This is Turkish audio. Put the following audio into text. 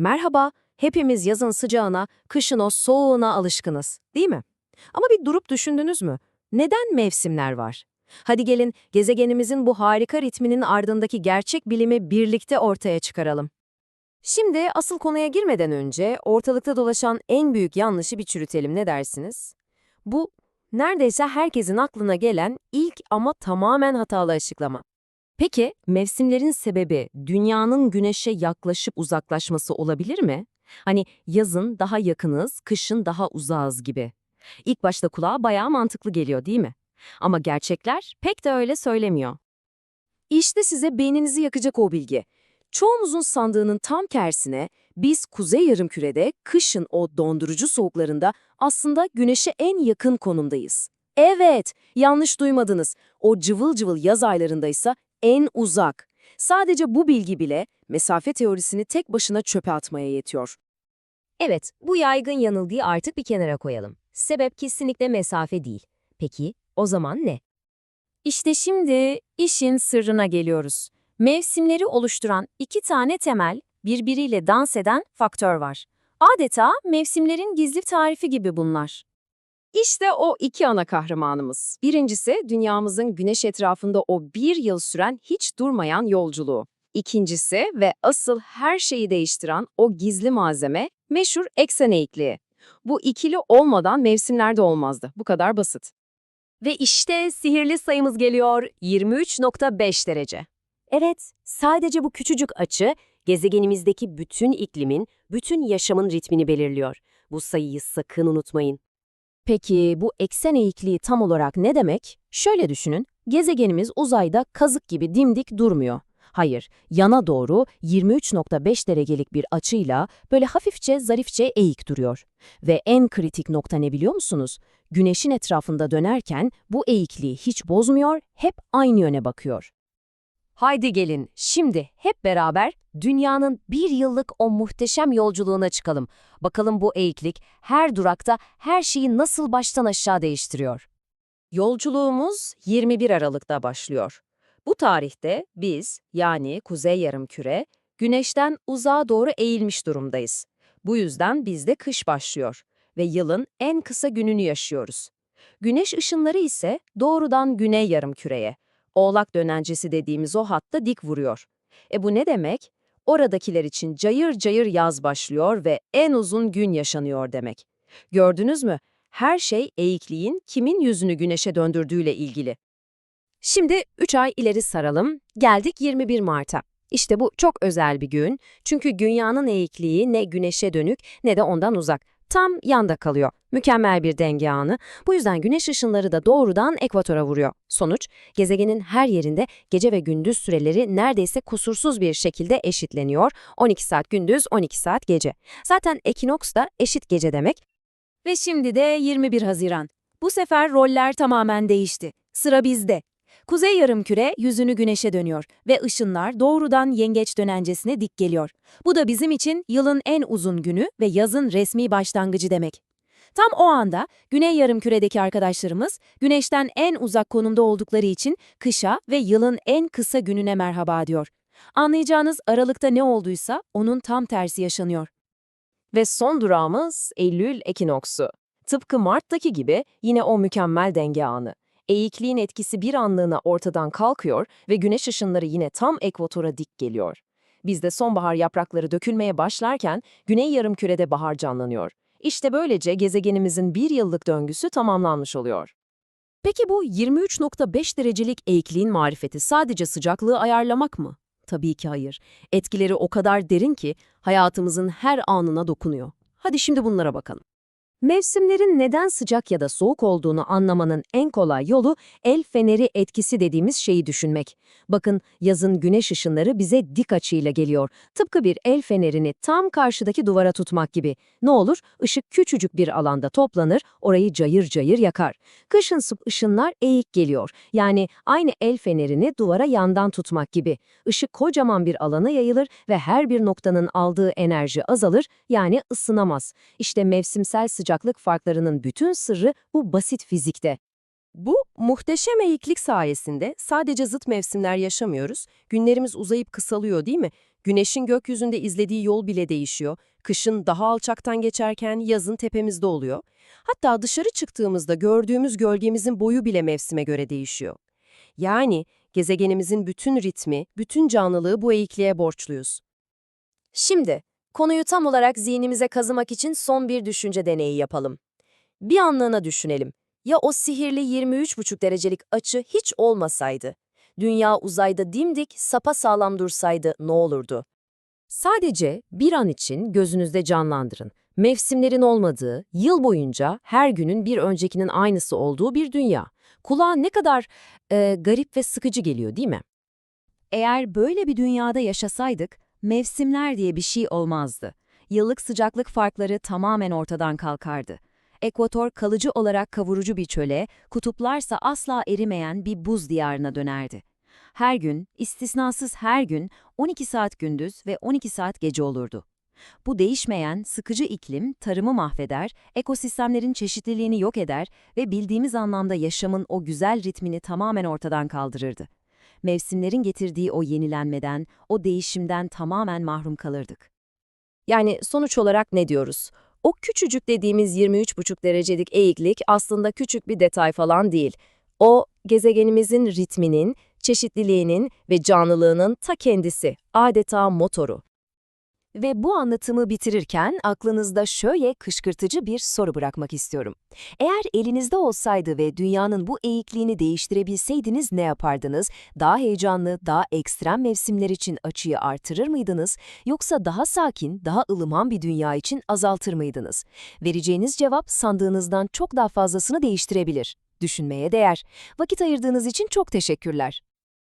Merhaba, hepimiz yazın sıcağına, kışın o soğuğuna alışkınız, değil mi? Ama bir durup düşündünüz mü? Neden mevsimler var? Hadi gelin gezegenimizin bu harika ritminin ardındaki gerçek bilimi birlikte ortaya çıkaralım. Şimdi asıl konuya girmeden önce ortalıkta dolaşan en büyük yanlışı bir çürütelim ne dersiniz? Bu neredeyse herkesin aklına gelen ilk ama tamamen hatalı açıklama. Peki mevsimlerin sebebi dünyanın güneşe yaklaşıp uzaklaşması olabilir mi? Hani yazın daha yakınız, kışın daha uzağız gibi. İlk başta kulağa bayağı mantıklı geliyor değil mi? Ama gerçekler pek de öyle söylemiyor. İşte size beyninizi yakacak o bilgi. Çoğumuzun sandığının tam tersine biz kuzey yarımkürede kışın o dondurucu soğuklarında aslında güneşe en yakın konumdayız. Evet, yanlış duymadınız. O cıvıl cıvıl yaz aylarındaysa en uzak. Sadece bu bilgi bile mesafe teorisini tek başına çöpe atmaya yetiyor. Evet, bu yaygın yanılgıyı artık bir kenara koyalım. Sebep kesinlikle mesafe değil. Peki, o zaman ne? İşte şimdi işin sırrına geliyoruz. Mevsimleri oluşturan iki tane temel, birbiriyle dans eden faktör var. Adeta mevsimlerin gizli tarifi gibi bunlar. İşte o iki ana kahramanımız. Birincisi dünyamızın güneş etrafında o bir yıl süren hiç durmayan yolculuğu. İkincisi ve asıl her şeyi değiştiren o gizli malzeme meşhur eksen eğikliği. Bu ikili olmadan mevsimlerde olmazdı. Bu kadar basit. Ve işte sihirli sayımız geliyor 23.5 derece. Evet, sadece bu küçücük açı gezegenimizdeki bütün iklimin, bütün yaşamın ritmini belirliyor. Bu sayıyı sakın unutmayın. Peki bu eksen eğikliği tam olarak ne demek? Şöyle düşünün, gezegenimiz uzayda kazık gibi dimdik durmuyor. Hayır, yana doğru 23.5 derecelik bir açıyla böyle hafifçe zarifçe eğik duruyor. Ve en kritik nokta ne biliyor musunuz? Güneşin etrafında dönerken bu eğikliği hiç bozmuyor, hep aynı yöne bakıyor. Haydi gelin, şimdi hep beraber dünyanın bir yıllık o muhteşem yolculuğuna çıkalım. Bakalım bu eğiklik her durakta her şeyi nasıl baştan aşağı değiştiriyor. Yolculuğumuz 21 Aralık'ta başlıyor. Bu tarihte biz, yani Kuzey Yarımküre, Güneş'ten uzağa doğru eğilmiş durumdayız. Bu yüzden bizde kış başlıyor ve yılın en kısa gününü yaşıyoruz. Güneş ışınları ise doğrudan Güney Yarımküre'ye, Oğlak dönencesi dediğimiz o hatta dik vuruyor. E bu ne demek? Oradakiler için cayır cayır yaz başlıyor ve en uzun gün yaşanıyor demek. Gördünüz mü? Her şey eğikliğin kimin yüzünü güneşe döndürdüğüyle ilgili. Şimdi 3 ay ileri saralım. Geldik 21 Mart'a. İşte bu çok özel bir gün. Çünkü dünyanın eğikliği ne güneşe dönük ne de ondan uzak. Tam yanda kalıyor. Mükemmel bir denge anı. Bu yüzden güneş ışınları da doğrudan ekvatora vuruyor. Sonuç, gezegenin her yerinde gece ve gündüz süreleri neredeyse kusursuz bir şekilde eşitleniyor. 12 saat gündüz, 12 saat gece. Zaten ekinoks da eşit gece demek. Ve şimdi de 21 Haziran. Bu sefer roller tamamen değişti. Sıra bizde. Kuzey yarımküre yüzünü güneşe dönüyor ve ışınlar doğrudan yengeç dönencesine dik geliyor. Bu da bizim için yılın en uzun günü ve yazın resmi başlangıcı demek. Tam o anda Güney Yarımküre'deki arkadaşlarımız güneşten en uzak konumda oldukları için kışa ve yılın en kısa gününe merhaba diyor. Anlayacağınız Aralık'ta ne olduysa onun tam tersi yaşanıyor. Ve son durağımız Eylül ekinoksu. Tıpkı Mart'taki gibi yine o mükemmel denge anı. Eğikliğin etkisi bir anlığına ortadan kalkıyor ve güneş ışınları yine tam ekvatora dik geliyor. Bizde sonbahar yaprakları dökülmeye başlarken güney yarımkürede bahar canlanıyor. İşte böylece gezegenimizin bir yıllık döngüsü tamamlanmış oluyor. Peki bu 23.5 derecelik eğikliğin marifeti sadece sıcaklığı ayarlamak mı? Tabii ki hayır. Etkileri o kadar derin ki hayatımızın her anına dokunuyor. Hadi şimdi bunlara bakalım. Mevsimlerin neden sıcak ya da soğuk olduğunu anlamanın en kolay yolu el feneri etkisi dediğimiz şeyi düşünmek. Bakın yazın güneş ışınları bize dik açıyla geliyor. Tıpkı bir el fenerini tam karşıdaki duvara tutmak gibi. Ne olur? Işık küçücük bir alanda toplanır, orayı cayır cayır yakar. Kışın sıp ışınlar eğik geliyor. Yani aynı el fenerini duvara yandan tutmak gibi. Işık kocaman bir alana yayılır ve her bir noktanın aldığı enerji azalır, yani ısınamaz. İşte mevsimsel sıcaklık farklarının bütün sırrı bu basit fizikte. Bu muhteşem eğiklik sayesinde sadece zıt mevsimler yaşamıyoruz, günlerimiz uzayıp kısalıyor değil mi? Güneşin gökyüzünde izlediği yol bile değişiyor. Kışın daha alçaktan geçerken yazın tepemizde oluyor. Hatta dışarı çıktığımızda gördüğümüz gölgemizin boyu bile mevsime göre değişiyor. Yani gezegenimizin bütün ritmi, bütün canlılığı bu eğikliğe borçluyuz. Şimdi, konuyu tam olarak zihnimize kazımak için son bir düşünce deneyi yapalım. Bir anlığına düşünelim. Ya o sihirli 23,5 derecelik açı hiç olmasaydı? Dünya uzayda dimdik, sapa sağlam dursaydı ne olurdu? Sadece bir an için gözünüzde canlandırın. Mevsimlerin olmadığı, yıl boyunca her günün bir öncekinin aynısı olduğu bir dünya. Kulağa ne kadar e, garip ve sıkıcı geliyor değil mi? Eğer böyle bir dünyada yaşasaydık, mevsimler diye bir şey olmazdı. Yıllık sıcaklık farkları tamamen ortadan kalkardı. Ekvator kalıcı olarak kavurucu bir çöle, kutuplarsa asla erimeyen bir buz diyarına dönerdi. Her gün, istisnasız her gün 12 saat gündüz ve 12 saat gece olurdu. Bu değişmeyen, sıkıcı iklim tarımı mahveder, ekosistemlerin çeşitliliğini yok eder ve bildiğimiz anlamda yaşamın o güzel ritmini tamamen ortadan kaldırırdı mevsimlerin getirdiği o yenilenmeden, o değişimden tamamen mahrum kalırdık. Yani sonuç olarak ne diyoruz? O küçücük dediğimiz 23,5 derecelik eğiklik aslında küçük bir detay falan değil. O, gezegenimizin ritminin, çeşitliliğinin ve canlılığının ta kendisi, adeta motoru. Ve bu anlatımı bitirirken aklınızda şöyle kışkırtıcı bir soru bırakmak istiyorum. Eğer elinizde olsaydı ve dünyanın bu eğikliğini değiştirebilseydiniz ne yapardınız? Daha heyecanlı, daha ekstrem mevsimler için açıyı artırır mıydınız? Yoksa daha sakin, daha ılıman bir dünya için azaltır mıydınız? Vereceğiniz cevap sandığınızdan çok daha fazlasını değiştirebilir. Düşünmeye değer. Vakit ayırdığınız için çok teşekkürler.